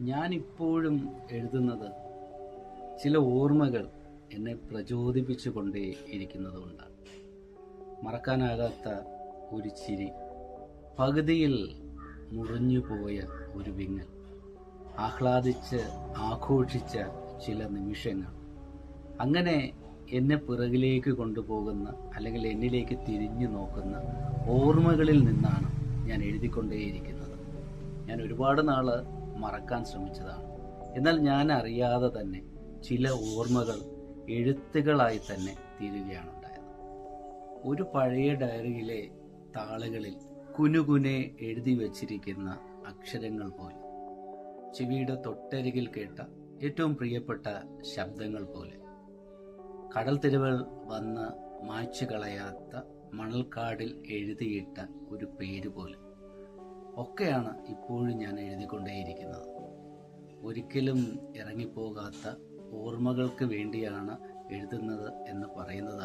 ഞാനിപ്പോഴും എഴുതുന്നത് ചില ഓർമ്മകൾ എന്നെ പ്രചോദിപ്പിച്ചു കൊണ്ടേ ഇരിക്കുന്നതുകൊണ്ടാണ്. മറക്കാനാകാത്ത ഒരു ചിരി പകുതിയിൽ മുറിഞ്ഞുപോയ ഒരു വിങ്ങൽ ആഹ്ലാദിച്ച് ആഘോഷിച്ച ചില നിമിഷങ്ങൾ. അങ്ങനെ എന്നെ പിറകിലേക്ക് കൊണ്ടുപോകുന്ന അല്ലെങ്കിൽ എന്നിലേക്ക് തിരിഞ്ഞു നോക്കുന്ന ഓർമ്മകളിൽ നിന്നാണ് ഞാൻ എഴുതിക്കൊണ്ടേയിരിക്കുന്നത്. ഞാൻ ഒരുപാട് നാൾ മറക്കാൻ ശ്രമിച്ചതാണ്. എന്നാൽ ഞാൻ അറിയാതെ തന്നെ ചില ഓർമ്മകൾ എഴുത്തുകളായി തന്നെ തീരുകയാണ് ഉണ്ടായത് ഒരു പഴയ ഡയറിയിലെ താളുകളിൽ കുനുകുനെ എഴുതി വച്ചിരിക്കുന്ന അക്ഷരങ്ങൾ പോലെ ചെവിയുടെ തൊട്ടരികിൽ കേട്ട ഏറ്റവും പ്രിയപ്പെട്ട ശബ്ദങ്ങൾ പോലെ കടൽ തിരുവൾ വന്ന് മായ്ച്ചു കളയാത്ത മണൽക്കാടിൽ എഴുതിയിട്ട ഒരു പേര് പോലെ ഒക്കെയാണ് ഇപ്പോഴും ഞാൻ എഴുതിക്കൊണ്ടേയിരിക്കുന്നത്. ഒരിക്കലും ഇറങ്ങിപ്പോകാത്ത ഓർമ്മകൾക്ക് വേണ്ടിയാണ് എഴുതുന്നത് എന്ന് പറയുന്നതാണ് ശരി